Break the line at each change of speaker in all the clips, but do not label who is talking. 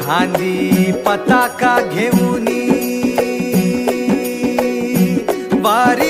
खांदी पताका घेऊनी वारी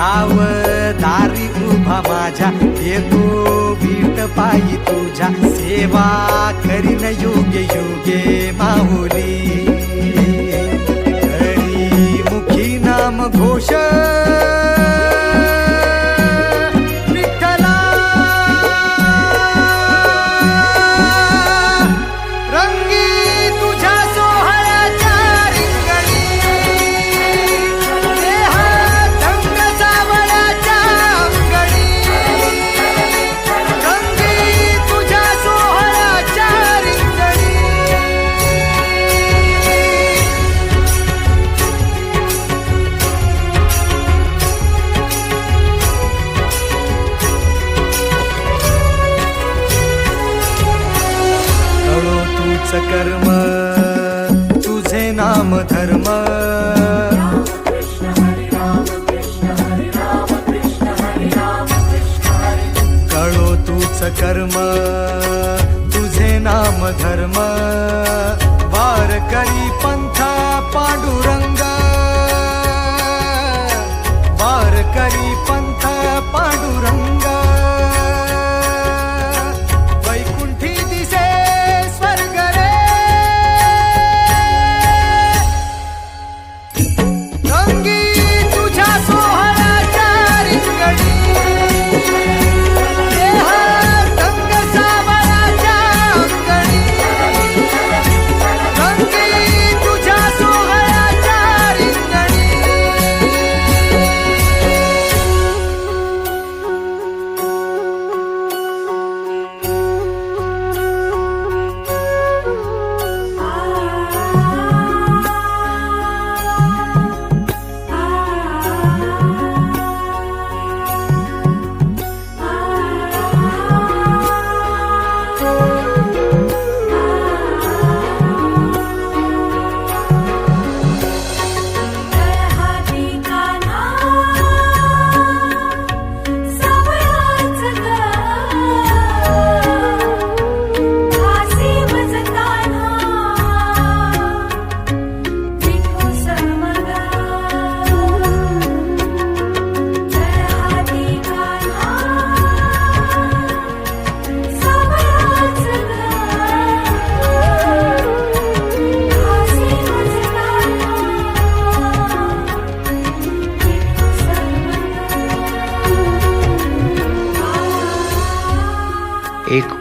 राव दारी उभा माझ्या. येतो बीट पायी तुझ्या. सेवा करीन योगे योगे माहुली हरी मुखी नाम Ghosh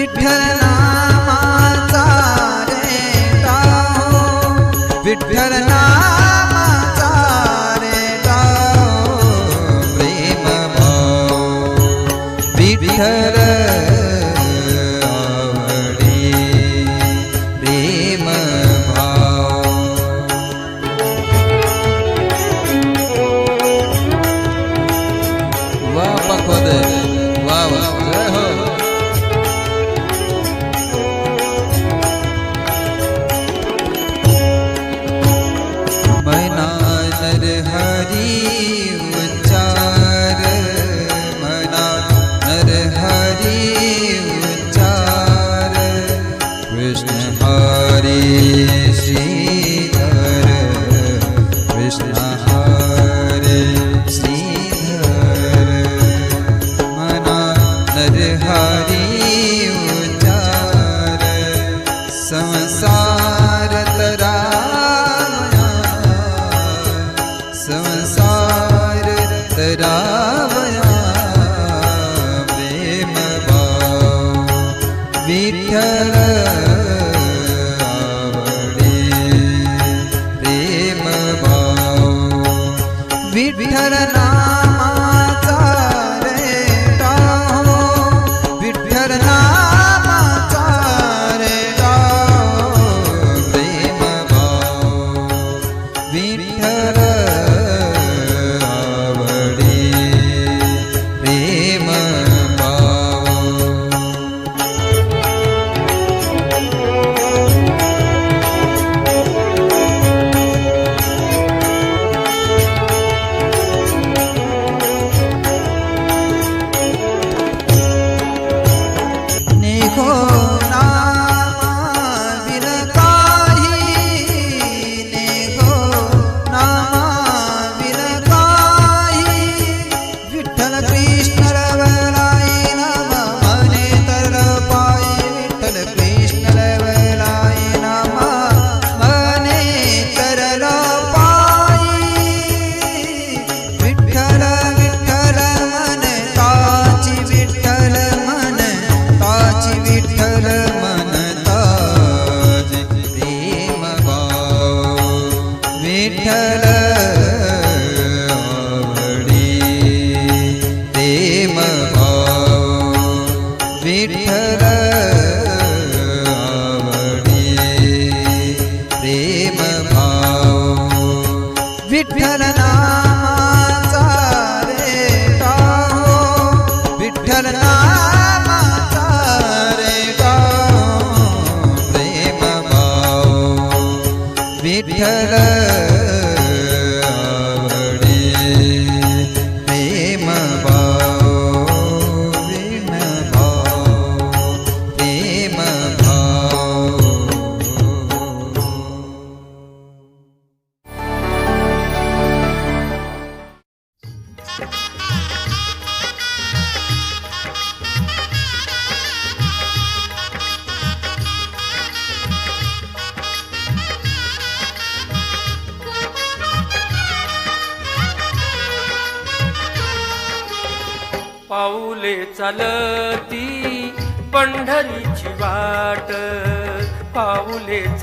Vitthal Vitthal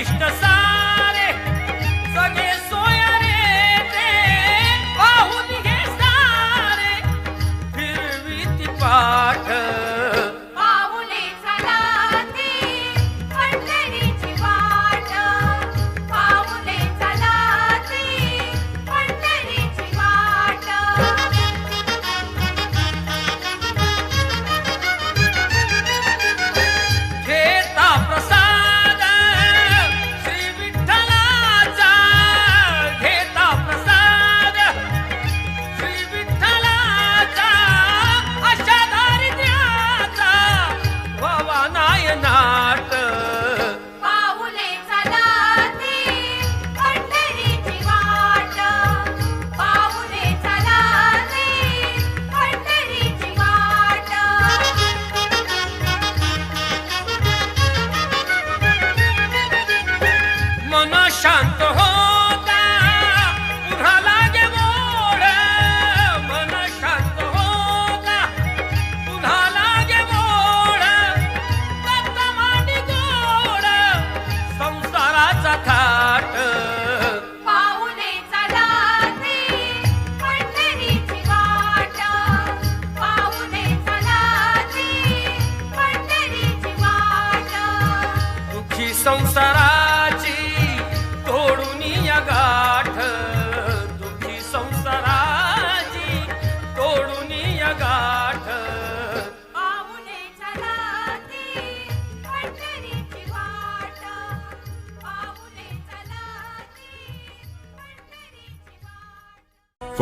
Esta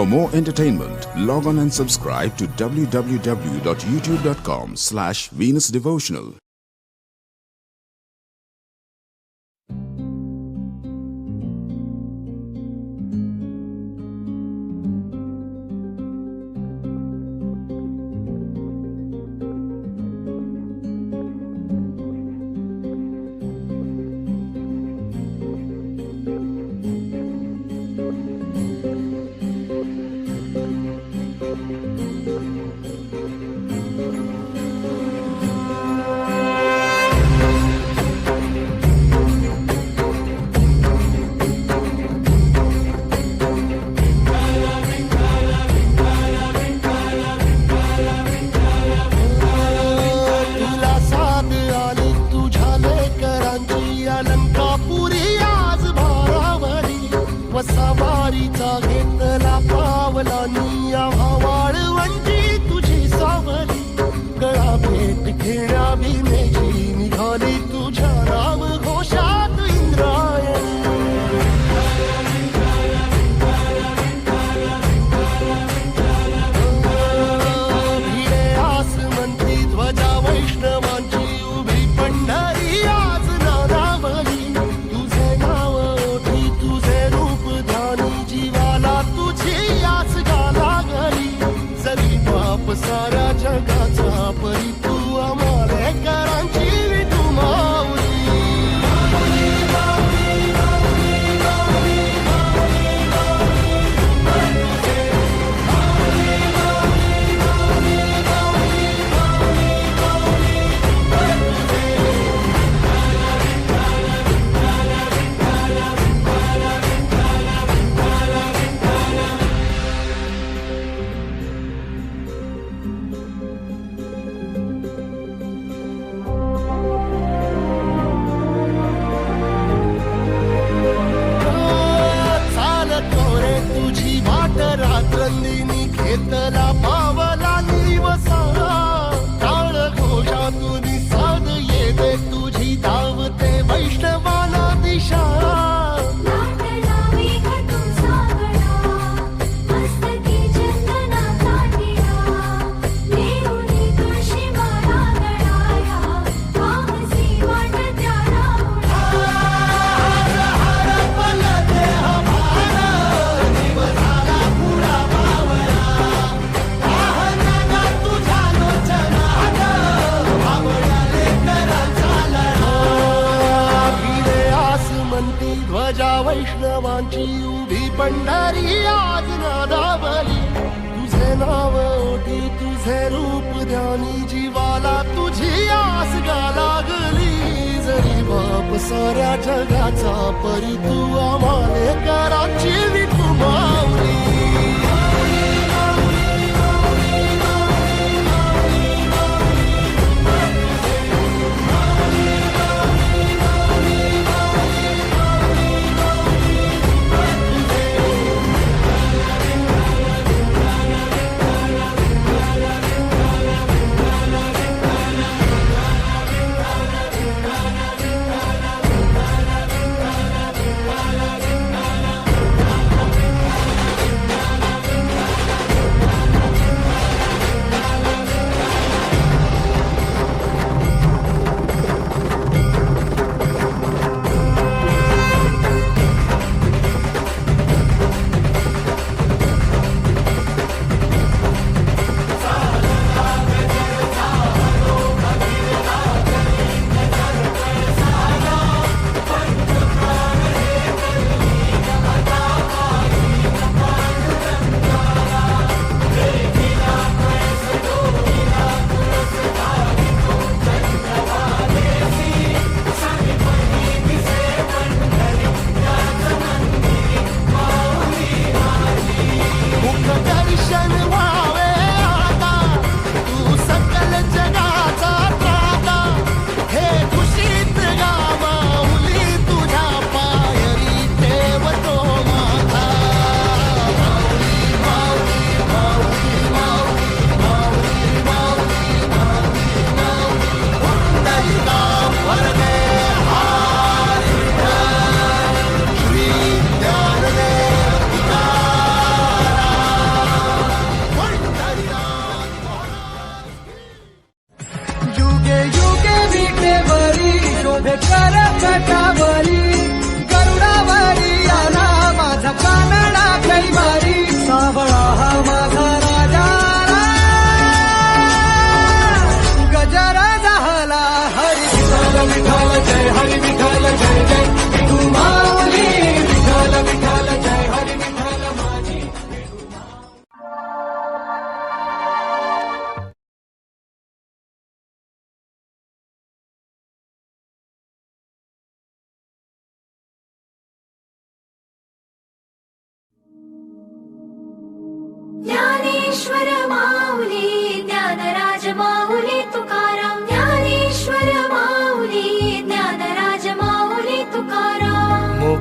more entertainment, log on and subscribe to www.youtube.com slash Venus Devotional.